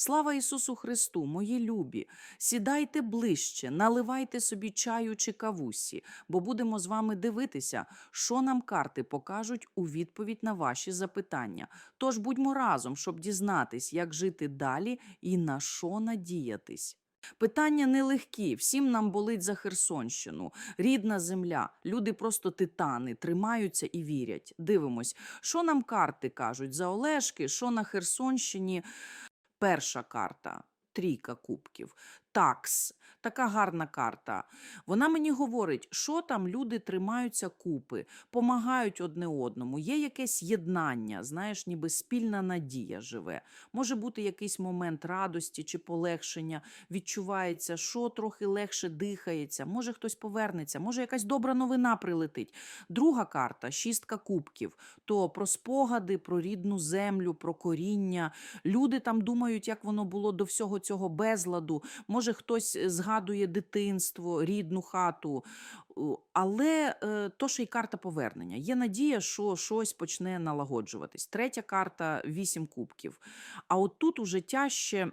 Слава Ісусу Христу, мої любі! Сідайте ближче, наливайте собі чаю чи кавусі, бо будемо з вами дивитися, що нам карти покажуть у відповідь на ваші запитання. Тож будьмо разом, щоб дізнатись, як жити далі і на що надіятись. Питання нелегкі. Всім нам болить за Херсонщину. Рідна земля. Люди просто титани, тримаються і вірять. Дивимось, що нам карти кажуть за Олешки, що на Херсонщині. Перша карта трійка кубків. Такс. Така гарна карта. Вона мені говорить, що там люди тримаються купи, помагають одне одному. Є якесь єднання, знаєш, ніби спільна надія живе. Може бути якийсь момент радості чи полегшення. Відчувається, що трохи легше дихається. Може хтось повернеться, може якась добра новина прилетить. Друга карта шістка кубків. То про спогади, про рідну землю, про коріння. Люди там думають, як воно було до всього цього безладу. Може, хтось е, згадує дитинство, рідну хату. Але е, то ще й карта повернення. Є надія, що щось почне налагоджуватись. Третя карта вісім кубків. А от тут уже тяжче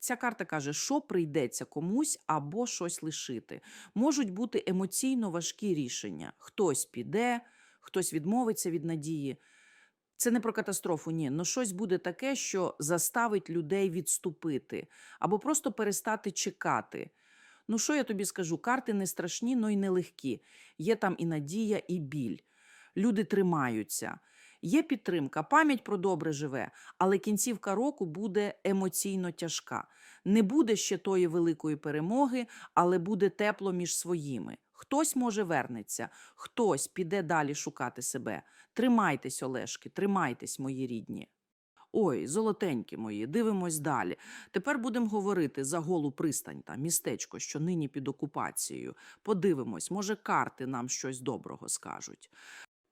ця карта каже, що прийдеться комусь або щось лишити. Можуть бути емоційно важкі рішення. Хтось піде, хтось відмовиться від надії. Це не про катастрофу, ні. Ну щось буде таке, що заставить людей відступити або просто перестати чекати. Ну, що я тобі скажу? Карти не страшні, но й не легкі. Є там і надія, і біль. Люди тримаються. Є підтримка, пам'ять про добре живе, але кінцівка року буде емоційно тяжка. Не буде ще тої великої перемоги, але буде тепло між своїми. Хтось може вернеться, хтось піде далі шукати себе. Тримайтесь, Олешки, тримайтесь, мої рідні. Ой, золотенькі мої, дивимось далі. Тепер будемо говорити за голу пристань та містечко, що нині під окупацією. Подивимось, може, карти нам щось доброго скажуть.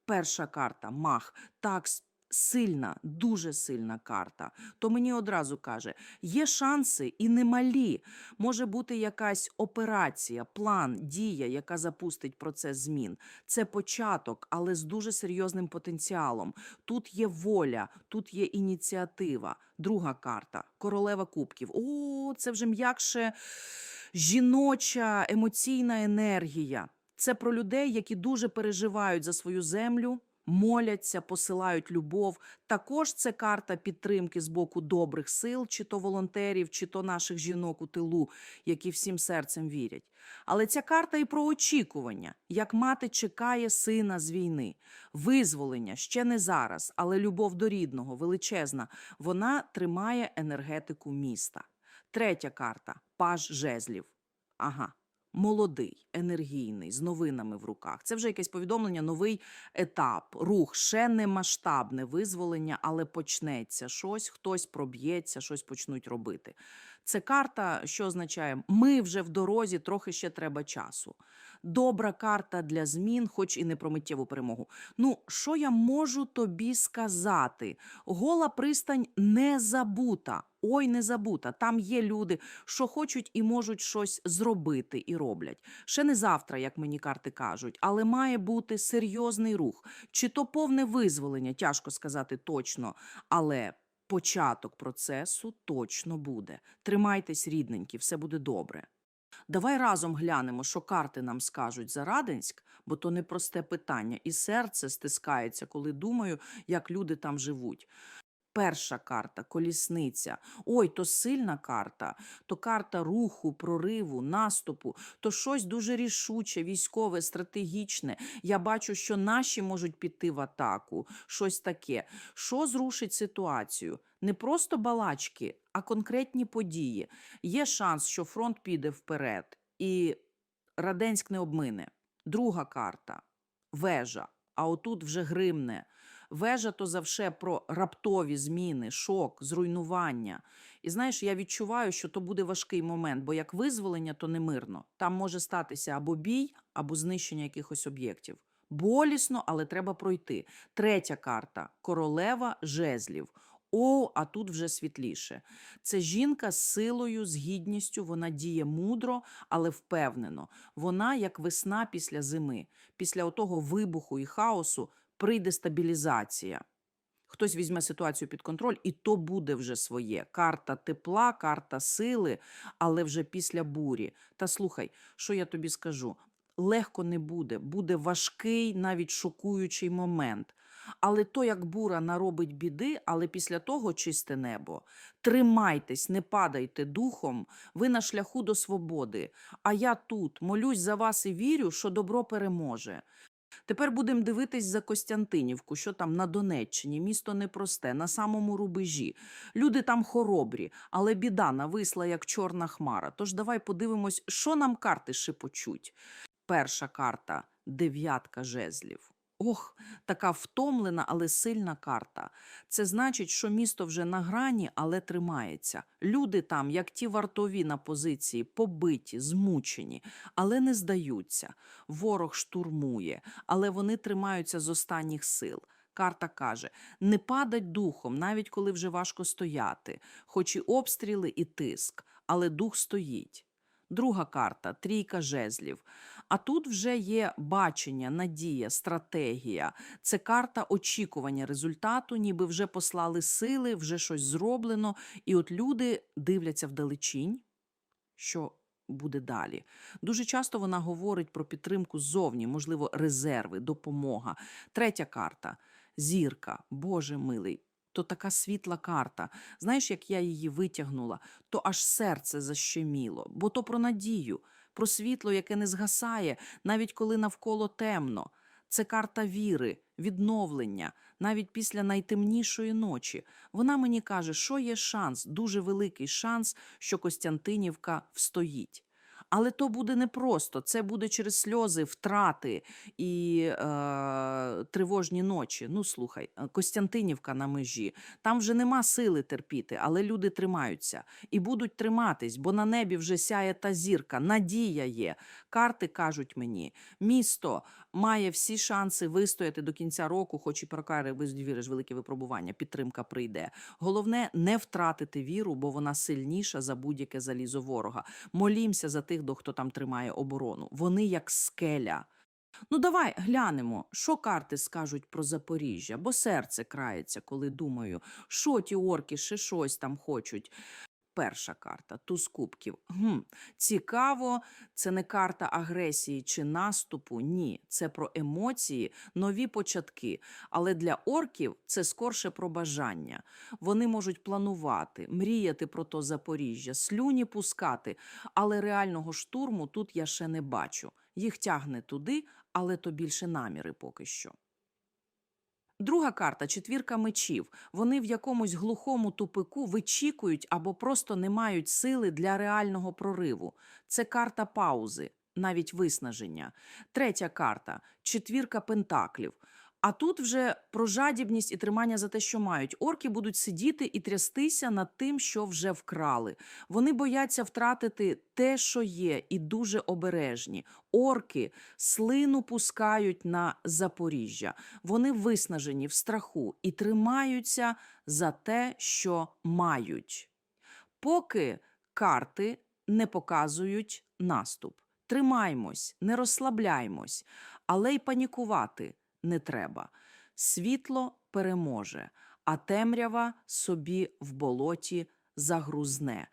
Перша карта мах. Так, сильна, дуже сильна карта. То мені одразу каже: є шанси і немалі. Може бути якась операція, план, дія, яка запустить процес змін. Це початок, але з дуже серйозним потенціалом. Тут є воля, тут є ініціатива. Друга карта королева кубків. О, це вже м'якше жіноча емоційна енергія. Це про людей, які дуже переживають за свою землю, моляться, посилають любов. Також це карта підтримки з боку добрих сил, чи то волонтерів, чи то наших жінок у тилу, які всім серцем вірять. Але ця карта і про очікування, як мати чекає сина з війни. Визволення ще не зараз, але любов до рідного, величезна, вона тримає енергетику міста. Третя карта паж жезлів. Ага. Молодий, енергійний, з новинами в руках. Це вже якесь повідомлення, новий етап, рух, ще не масштабне визволення, але почнеться щось, хтось проб'ється, щось почнуть робити. Це карта, що означає, ми вже в дорозі, трохи ще треба часу. Добра карта для змін, хоч і не про миттєву перемогу. Ну, що я можу тобі сказати? Гола пристань не забута. Ой, не забута. Там є люди, що хочуть і можуть щось зробити і роблять. Ще не завтра, як мені карти кажуть, але має бути серйозний рух. Чи то повне визволення, тяжко сказати точно, але початок процесу точно буде. Тримайтесь, рідненькі, все буде добре. Давай разом глянемо, що карти нам скажуть за Раденськ, бо то непросте питання, і серце стискається, коли думаю, як люди там живуть. Перша карта колісниця. Ой, то сильна карта, то карта руху, прориву, наступу, то щось дуже рішуче, військове, стратегічне. Я бачу, що наші можуть піти в атаку, щось таке. Що зрушить ситуацію? Не просто балачки, а конкретні події. Є шанс, що фронт піде вперед, і Раденськ не обмине. Друга карта вежа. А отут вже гримне. Вежа то завше про раптові зміни, шок, зруйнування. І знаєш, я відчуваю, що то буде важкий момент, бо як визволення, то не мирно. Там може статися або бій, або знищення якихось об'єктів. Болісно, але треба пройти. Третя карта королева жезлів. О, а тут вже світліше. Це жінка з силою, з гідністю, вона діє мудро, але впевнено. Вона як весна після зими. Після отого вибуху і хаосу прийде стабілізація. Хтось візьме ситуацію під контроль, і то буде вже своє. Карта тепла, карта сили, але вже після бурі. Та слухай, що я тобі скажу? Легко не буде, буде важкий, навіть шокуючий момент. Але то, як бура наробить біди, але після того чисте небо. Тримайтесь, не падайте духом, ви на шляху до свободи. А я тут молюсь за вас і вірю, що добро переможе. Тепер будемо дивитись за Костянтинівку, що там на Донеччині, місто непросте, на самому рубежі. Люди там хоробрі, але біда нависла, як чорна хмара. Тож давай подивимось, що нам карти шепочуть. Перша карта дев'ятка жезлів. Ох, така втомлена, але сильна карта. Це значить, що місто вже на грані, але тримається. Люди там, як ті вартові на позиції, побиті, змучені, але не здаються. Ворог штурмує, але вони тримаються з останніх сил. Карта каже: не падать духом, навіть коли вже важко стояти, хоч і обстріли, і тиск, але дух стоїть. Друга карта трійка жезлів. А тут вже є бачення, надія, стратегія. Це карта очікування результату, ніби вже послали сили, вже щось зроблено. І от люди дивляться вдалечінь, що буде далі. Дуже часто вона говорить про підтримку ззовні, можливо, резерви, допомога. Третя карта зірка, Боже милий. То така світла карта. Знаєш, як я її витягнула, то аж серце защеміло, бо то про надію, про світло, яке не згасає, навіть коли навколо темно. Це карта віри, відновлення, навіть після найтемнішої ночі. Вона мені каже, що є шанс, дуже великий шанс, що Костянтинівка встоїть. Але то буде непросто. Це буде через сльози, втрати і е, тривожні ночі. Ну, слухай, е, Костянтинівка на межі. Там вже нема сили терпіти, але люди тримаються і будуть триматись, бо на небі вже сяє та зірка, надія є. Карти кажуть мені, місто має всі шанси вистояти до кінця року, хоч і прокари віриш, велике випробування, підтримка прийде. Головне не втратити віру, бо вона сильніша за будь-яке залізо ворога. Молімся за тих, до хто там тримає оборону. Вони як скеля. Ну, давай глянемо, що карти скажуть про Запоріжжя, бо серце крається, коли думаю, що ті орки ще щось там хочуть. Перша карта туз кубків. Гм, цікаво, це не карта агресії чи наступу. Ні, це про емоції, нові початки. Але для орків це скорше про бажання. Вони можуть планувати, мріяти про то Запоріжжя, слюні пускати. Але реального штурму тут я ще не бачу. Їх тягне туди, але то більше наміри поки що. Друга карта четвірка мечів. Вони в якомусь глухому тупику вичікують або просто не мають сили для реального прориву. Це карта паузи, навіть виснаження. Третя карта четвірка пентаклів. А тут вже про жадібність і тримання за те, що мають. Орки будуть сидіти і трястися над тим, що вже вкрали. Вони бояться втратити те, що є, і дуже обережні. Орки слину пускають на Запоріжжя. Вони виснажені в страху і тримаються за те, що мають. Поки карти не показують наступ. Тримаймось, не розслабляймось, але й панікувати не треба. Світло переможе, а темрява собі в болоті загрузне.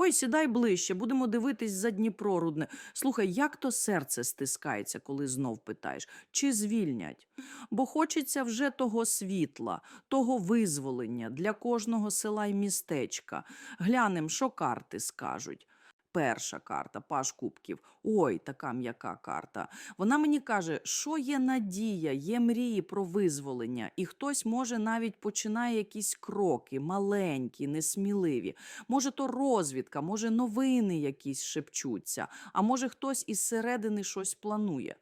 Ой, сідай ближче, будемо дивитись за Дніпро рудне. Слухай, як то серце стискається, коли знов питаєш, чи звільнять? Бо хочеться вже того світла, того визволення для кожного села й містечка. Глянем, що карти скажуть. Перша карта, паш кубків. Ой, така м'яка карта. Вона мені каже, що є надія, є мрії про визволення, і хтось, може, навіть починає якісь кроки, маленькі, несміливі. Може, то розвідка, може, новини якісь шепчуться, а може, хтось із середини щось планує.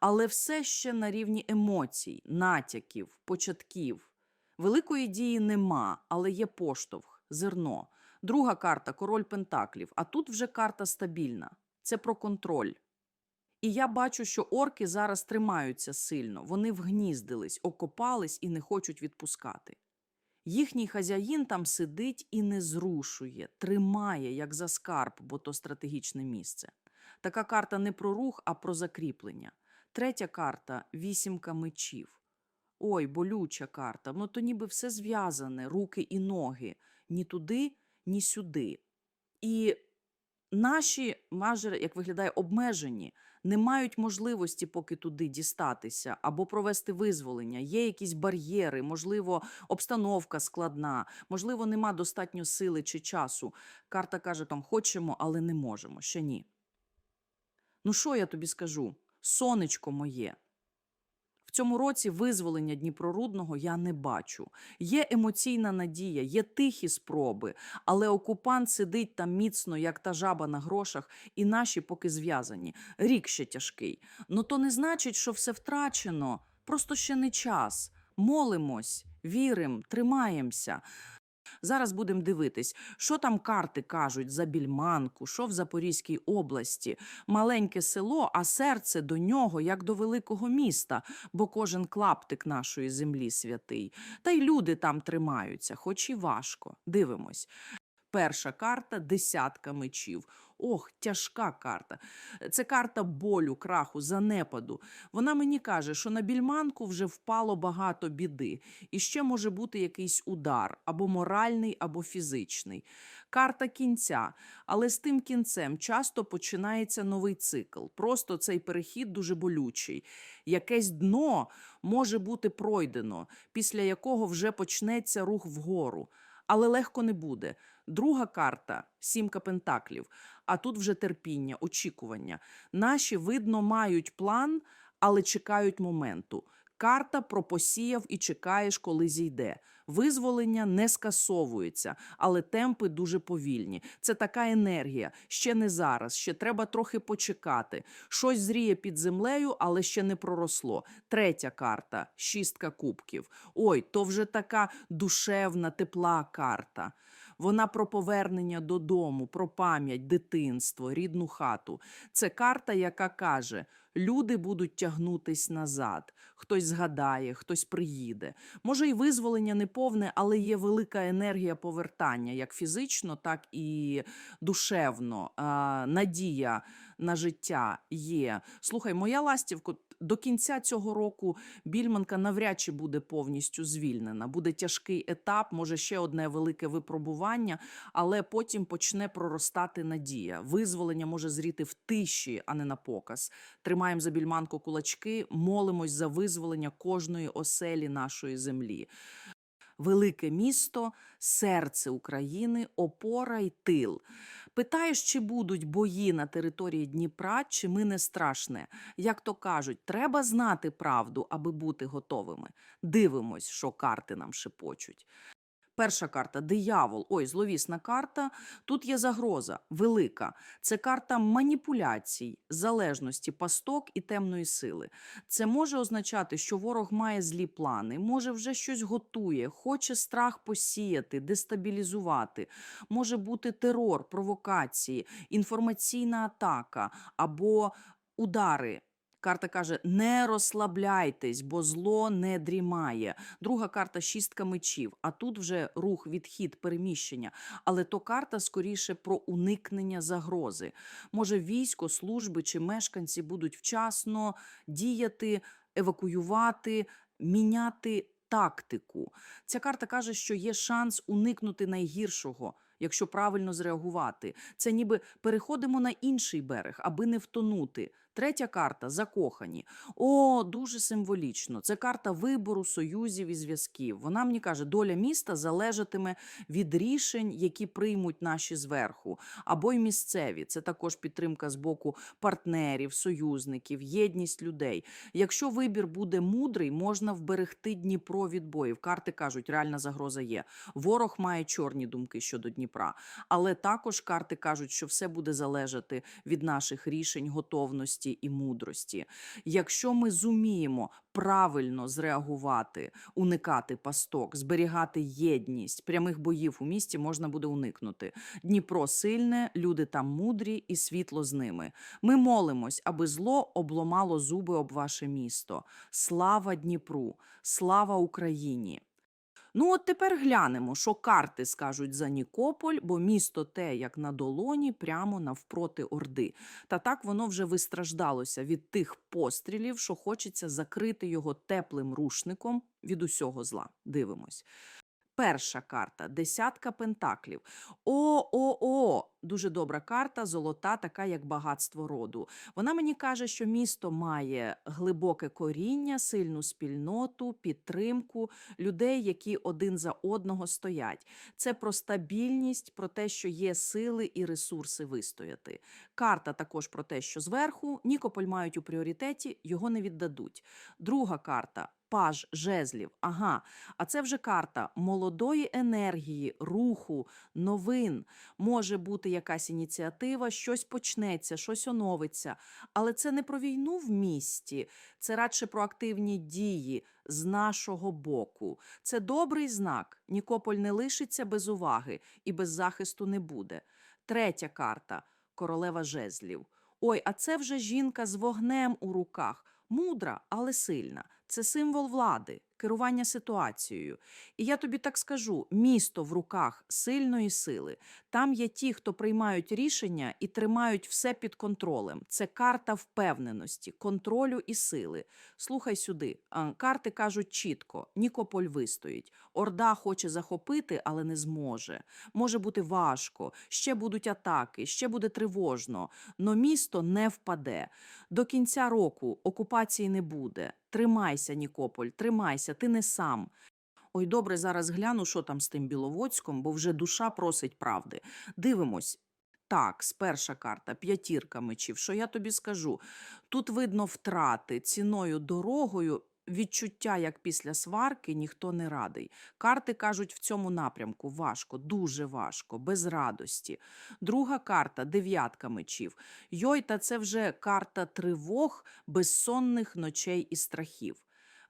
Але все ще на рівні емоцій, натяків, початків. Великої дії нема, але є поштовх, зерно. Друга карта король Пентаклів. А тут вже карта стабільна. Це про контроль. І я бачу, що орки зараз тримаються сильно. Вони вгніздились, окопались і не хочуть відпускати. Їхній хазяїн там сидить і не зрушує, тримає, як за скарб, бо то стратегічне місце. Така карта не про рух, а про закріплення. Третя карта вісімка мечів. Ой, болюча карта. Ну то ніби все зв'язане, руки і ноги. Ні туди, ні сюди. І наші мажери, як виглядає, обмежені, не мають можливості поки туди дістатися або провести визволення. Є якісь бар'єри, можливо, обстановка складна, можливо, нема достатньо сили чи часу. Карта каже: там хочемо, але не можемо. Ще ні. Ну що я тобі скажу? Сонечко моє. В цьому році визволення Дніпрорудного я не бачу. Є емоційна надія, є тихі спроби, але окупант сидить там міцно, як та жаба на грошах, і наші поки зв'язані. Рік ще тяжкий. Ну то не значить, що все втрачено. Просто ще не час. Молимось, віримо, тримаємося. Зараз будемо дивитись, що там карти кажуть за більманку, що в Запорізькій області. Маленьке село, а серце до нього, як до великого міста, бо кожен клаптик нашої землі святий. Та й люди там тримаються, хоч і важко. Дивимось. Перша карта десятка мечів. Ох, тяжка карта. Це карта болю, краху, занепаду. Вона мені каже, що на більманку вже впало багато біди, і ще може бути якийсь удар або моральний, або фізичний. Карта кінця, але з тим кінцем часто починається новий цикл. Просто цей перехід дуже болючий. Якесь дно може бути пройдено, після якого вже почнеться рух вгору. Але легко не буде. Друга карта сімка пентаклів. А тут вже терпіння, очікування. Наші, видно, мають план, але чекають моменту. Карта про посіяв і чекаєш, коли зійде. Визволення не скасовується, але темпи дуже повільні. Це така енергія. Ще не зараз, ще треба трохи почекати. Щось зріє під землею, але ще не проросло. Третя карта шістка кубків. Ой, то вже така душевна, тепла карта. Вона про повернення додому, про пам'ять, дитинство, рідну хату. Це карта, яка каже: люди будуть тягнутись назад. Хтось згадає, хтось приїде. Може, і визволення не повне, але є велика енергія повертання, як фізично, так і душевно. Надія на життя є. Слухай, моя ластівко. До кінця цього року більманка навряд чи буде повністю звільнена. Буде тяжкий етап, може ще одне велике випробування, але потім почне проростати надія. Визволення може зріти в тиші, а не на показ. Тримаємо за більманку кулачки, молимось за визволення кожної оселі нашої землі. Велике місто, серце України, опора й тил. Питаєш, чи будуть бої на території Дніпра, чи ми не страшне. Як то кажуть, треба знати правду, аби бути готовими. Дивимось, що карти нам шепочуть. Перша карта диявол. Ой, зловісна карта. Тут є загроза велика. Це карта маніпуляцій, залежності, пасток і темної сили. Це може означати, що ворог має злі плани, може вже щось готує, хоче страх посіяти, дестабілізувати. Може бути терор, провокації, інформаційна атака або удари. Карта каже: не розслабляйтесь, бо зло не дрімає. Друга карта шістка мечів. А тут вже рух, відхід, переміщення. Але то карта скоріше про уникнення загрози. Може, військо, служби чи мешканці будуть вчасно діяти, евакуювати, міняти тактику. Ця карта каже, що є шанс уникнути найгіршого. Якщо правильно зреагувати, це ніби переходимо на інший берег, аби не втонути. Третя карта закохані. О, дуже символічно. Це карта вибору союзів і зв'язків. Вона мені каже, доля міста залежатиме від рішень, які приймуть наші зверху, або й місцеві. Це також підтримка з боку партнерів, союзників, єдність людей. Якщо вибір буде мудрий, можна вберегти Дніпро від боїв. Карти кажуть, реальна загроза є. Ворог має чорні думки щодо Дніпра, але також карти кажуть, що все буде залежати від наших рішень, готовності і мудрості. Якщо ми зуміємо правильно зреагувати, уникати пасток, зберігати єдність, прямих боїв у місті можна буде уникнути. Дніпро сильне, люди там мудрі і світло з ними. Ми молимось, аби зло обломало зуби об ваше місто. Слава Дніпру, слава Україні! Ну, от тепер глянемо, що карти скажуть за Нікополь, бо місто те, як на долоні, прямо навпроти Орди. Та так воно вже вистраждалося від тих пострілів, що хочеться закрити його теплим рушником від усього зла. Дивимось. Перша карта десятка пентаклів. О, о, о! Дуже добра карта, золота, така як багатство роду. Вона мені каже, що місто має глибоке коріння, сильну спільноту, підтримку людей, які один за одного стоять. Це про стабільність, про те, що є сили і ресурси вистояти. Карта також про те, що зверху Нікополь мають у пріоритеті, його не віддадуть. Друга карта. Паж жезлів. Ага, а це вже карта молодої енергії, руху, новин. Може бути якась ініціатива, щось почнеться, щось оновиться. Але це не про війну в місті, це радше про активні дії з нашого боку. Це добрий знак. Нікополь не лишиться без уваги і без захисту не буде. Третя карта королева жезлів. Ой, а це вже жінка з вогнем у руках. Мудра, але сильна. Це символ влади, керування ситуацією. І я тобі так скажу: місто в руках сильної сили. Там є ті, хто приймають рішення і тримають все під контролем. Це карта впевненості, контролю і сили. Слухай сюди. Карти кажуть чітко: Нікополь вистоїть. Орда хоче захопити, але не зможе. Може бути важко, ще будуть атаки, ще буде тривожно. Но місто не впаде. До кінця року окупації не буде. Тримайся, Нікополь, тримайся, ти не сам. Ой, добре, зараз гляну, що там з тим Біловодськом, бо вже душа просить правди. Дивимось. Так, перша карта, п'ятірка мечів. Що я тобі скажу? Тут видно втрати ціною дорогою. Відчуття, як після сварки, ніхто не радий. Карти кажуть в цьому напрямку важко, дуже важко, без радості. Друга карта дев'ятка мечів. Йой, та це вже карта тривог, безсонних ночей і страхів.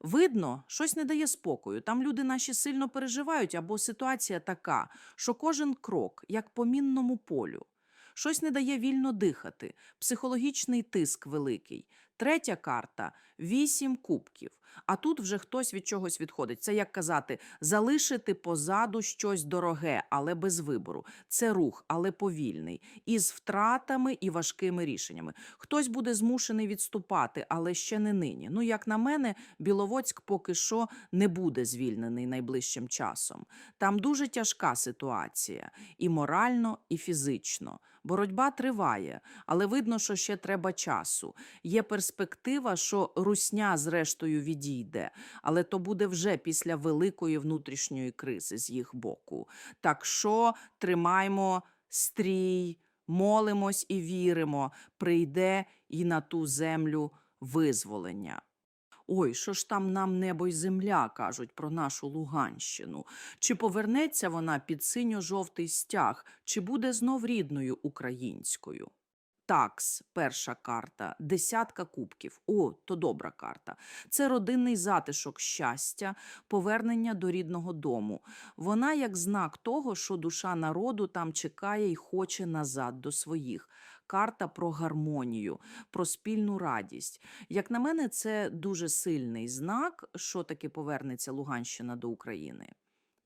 Видно, щось не дає спокою. Там люди наші сильно переживають, або ситуація така, що кожен крок, як по мінному полю. Щось не дає вільно дихати, психологічний тиск великий. Третя карта вісім кубків. А тут вже хтось від чогось відходить. Це як казати, залишити позаду щось дороге, але без вибору. Це рух, але повільний, із втратами і важкими рішеннями. Хтось буде змушений відступати, але ще не нині. Ну, як на мене, Біловодськ поки що не буде звільнений найближчим часом. Там дуже тяжка ситуація і морально, і фізично. Боротьба триває, але видно, що ще треба часу. Є перспектива, що русня зрештою відійде, але то буде вже після великої внутрішньої кризи з їх боку. Так що тримаймо стрій, молимось і віримо, прийде і на ту землю визволення. Ой, що ж там нам небо й земля кажуть про нашу Луганщину? Чи повернеться вона під синьо-жовтий стяг, чи буде знов рідною українською? Такс, перша карта, десятка кубків. О, то добра карта. Це родинний затишок щастя, повернення до рідного дому. Вона як знак того, що душа народу там чекає і хоче назад до своїх. Карта про гармонію, про спільну радість. Як на мене, це дуже сильний знак, що таки повернеться Луганщина до України.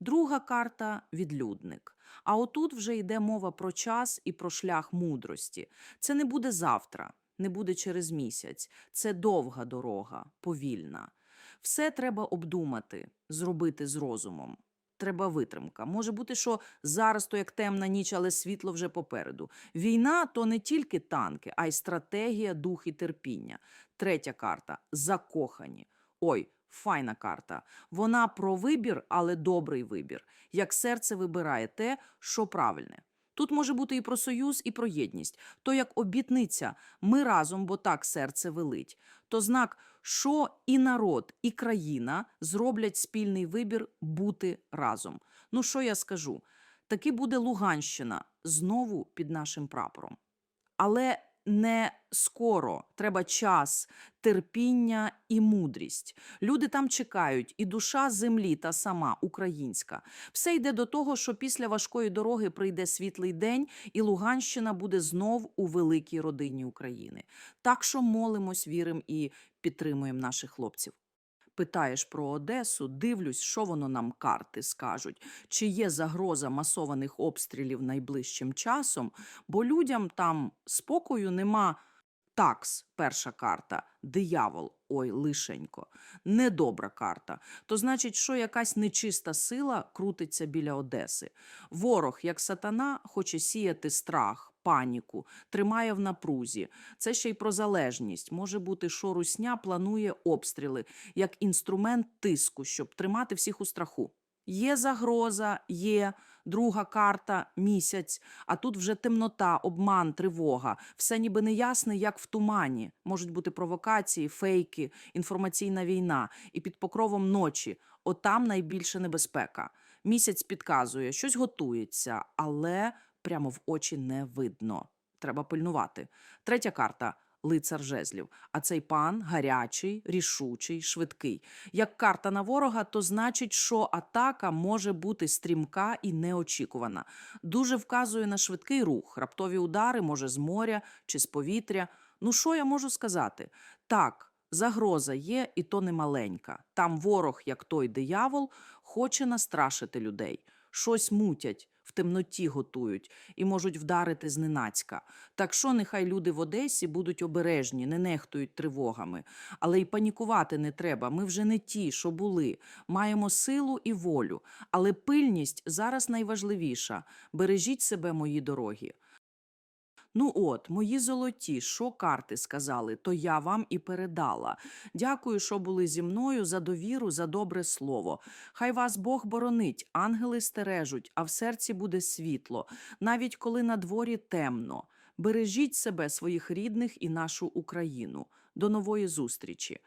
Друга карта відлюдник. А отут вже йде мова про час і про шлях мудрості. Це не буде завтра, не буде через місяць. Це довга дорога, повільна. Все треба обдумати, зробити з розумом. Треба витримка. Може бути, що зараз то як темна ніч, але світло вже попереду. Війна то не тільки танки, а й стратегія, дух і терпіння. Третя карта закохані. Ой, файна карта. Вона про вибір, але добрий вибір. Як серце вибирає те, що правильне. Тут може бути і про союз, і про єдність. То як обітниця, ми разом, бо так серце велить. То знак, що і народ, і країна зроблять спільний вибір бути разом. Ну що я скажу? Таки буде Луганщина знову під нашим прапором. Але не скоро треба час, терпіння і мудрість. Люди там чекають, і душа землі та сама українська. Все йде до того, що після важкої дороги прийде світлий день, і Луганщина буде знов у великій родині України. Так що молимось, віримо і підтримуємо наших хлопців. Питаєш про Одесу, дивлюсь, що воно нам карти скажуть. Чи є загроза масованих обстрілів найближчим часом, бо людям там спокою нема. Такс, перша карта, диявол, ой, лишенько, недобра карта. То значить, що якась нечиста сила крутиться біля Одеси. Ворог, як сатана, хоче сіяти страх, паніку, тримає в напрузі. Це ще й про залежність. Може бути, що русня планує обстріли як інструмент тиску, щоб тримати всіх у страху. Є загроза, є друга карта місяць, а тут вже темнота, обман, тривога. Все ніби неясне, як в тумані. Можуть бути провокації, фейки, інформаційна війна. І під покровом ночі отам найбільша небезпека. Місяць підказує, щось готується, але прямо в очі не видно. Треба пильнувати. Третя карта лицар жезлів. А цей пан гарячий, рішучий, швидкий. Як карта на ворога, то значить, що атака може бути стрімка і неочікувана. Дуже вказує на швидкий рух, раптові удари, може з моря чи з повітря. Ну що я можу сказати? Так, загроза є, і то не маленька. Там ворог, як той диявол, хоче настрашити людей. Щось мутять, темноті готують і можуть вдарити зненацька. Так що нехай люди в Одесі будуть обережні, не нехтують тривогами. Але й панікувати не треба. Ми вже не ті, що були. Маємо силу і волю. Але пильність зараз найважливіша. Бережіть себе, мої дорогі. Ну от, мої золоті, що карти сказали, то я вам і передала. Дякую, що були зі мною за довіру, за добре слово. Хай вас Бог боронить, ангели стережуть, а в серці буде світло, навіть коли на дворі темно. Бережіть себе, своїх рідних і нашу Україну. До нової зустрічі.